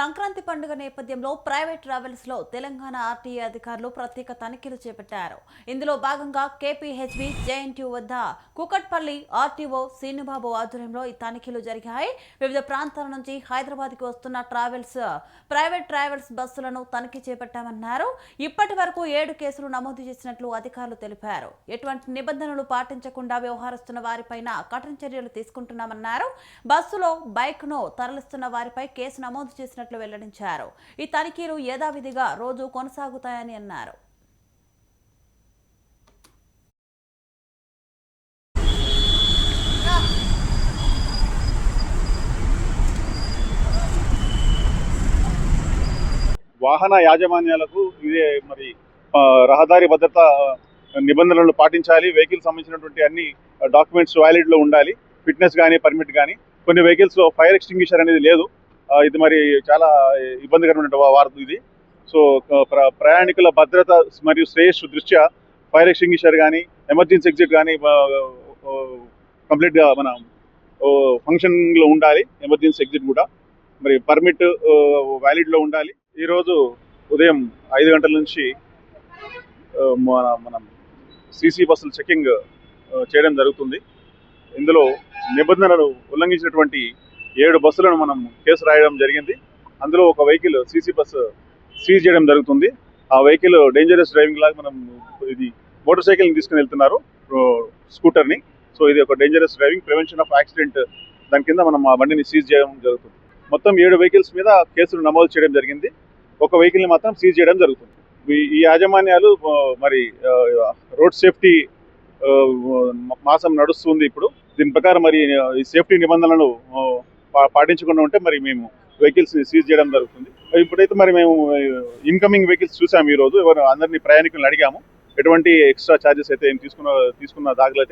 సంక్రాంతి పండుగ నేపథ్యంలో private ట్రావెల్స్లో Telangana RTA అధికారులు ప్రత్యేక తనిఖీలు చేపట్టారు. ఇందులో భాగంగా కేపీహెచ్బి జేఎన్టీయూ వద్ద కుకట్పల్లి ఆర్టీఓ శ్రీనిబాబు ఆధ్వర్యంలో ఈ తనిఖీలు జరిగాయి. వివిధ ప్రాంతాల నుంచి హైదరాబాద్కి వస్తున్న ట్రావెల్స్ ప్రైవేట్ ట్రావెల్స్ బస్సులను తనిఖీ చేపట్టామన్నారు. ఇప్పటి వరకు ఏడు కేసులు నమోదు చేసినట్లు అధికారులు తెలిపారు. ఎటువంటి నిబంధనలు పాటించకుండా వ్యవహరిస్తున్న వారిపైన కఠిన చర్యలు తీసుకుంటున్నామన్నారు. బస్సులో బైక్ను తరలిస్తున్న వారిపై కేసు నమోదు చేసినట్లు వెల్లడించారు. ఈ తనిఖీలు యథావిధిగా రోజు కొనసాగుతాయని అన్నారు. వాహన యాజమాన్యాలకు ఇదే మరి రహదారి భద్రత నిబంధనలు పాటించాలి. వెహికల్ సంబంధించినటువంటి అన్ని డాక్యుమెంట్స్ వ్యాలిడ్లో ఉండాలి. ఫిట్నెస్ కానీ పర్మిట్ కానీ కొన్ని వెహికల్స్లో ఫైర్ ఎక్స్టింగ్విషర్ అనేది లేదు. ఇది మరి చాలా ఇబ్బందికరమైన వార్త ఇది. సో ప్ర- ప్రయాణికుల భద్రత మరియు శ్రేయస్సు దృష్ట్యా ఫైర్ ఎక్స్టింగ్విషర్ కానీ ఎమర్జెన్సీ ఎగ్జిట్ కానీ కంప్లీట్గా మన ఫంక్షన్లో ఉండాలి. ఎమర్జెన్సీ ఎగ్జిట్ కూడా. మరి పర్మిట్ వ్యాలిడ్లో ఉండాలి. ఈరోజు ఉదయం ఐదు గంటల నుంచి మన మనం సీసీ బస్సులు చెకింగ్ చేయడం జరుగుతుంది. ఇందులో నిబంధనలు ఉల్లంఘించినటువంటి ఏడు బస్సులను మనం కేసు రాయడం జరిగింది. అందులో ఒక వెహికల్ సీసీ బస్సు సీజ్ చేయడం జరుగుతుంది. ఆ వెహికల్ డేంజరస్ డ్రైవింగ్ లాగా మనం ఇది మోటార్ సైకిల్ని తీసుకుని వెళ్తున్నారు స్కూటర్ని. సో ఇది ఒక dangerous driving prevention of accident దాని కింద మనం ఆ బండిని సీజ్ చేయడం జరుగుతుంది. మొత్తం ఏడు వెహికల్స్ మీద కేసులు నమోదు చేయడం జరిగింది. ఒక వెహికల్ని మాత్రం సీజ్ చేయడం జరుగుతుంది. ఈ- యాజమాన్యాలు మరి రోడ్ సేఫ్టీ మాసం నడుస్తుంది ఇప్పుడు. దీని ప్రకారం మరి ఈ సేఫ్టీ నిబంధనలను పాటించకుండా ఉంటే మరి మేము వెహికల్స్ సీజ్ చేయడం జరుగుతుంది. ఇప్పుడైతే మరి మేము ఇన్కమింగ్ వెహికల్స్ చూసాము ఈ రోజు ఎవరు అందరినీ ప్రయాణికులను అడిగాము. ఎటువంటి ఎక్స్ట్రా ఛార్జెస్ అయితే ఏం తీసుకున్న తీసుకున్న దాఖలు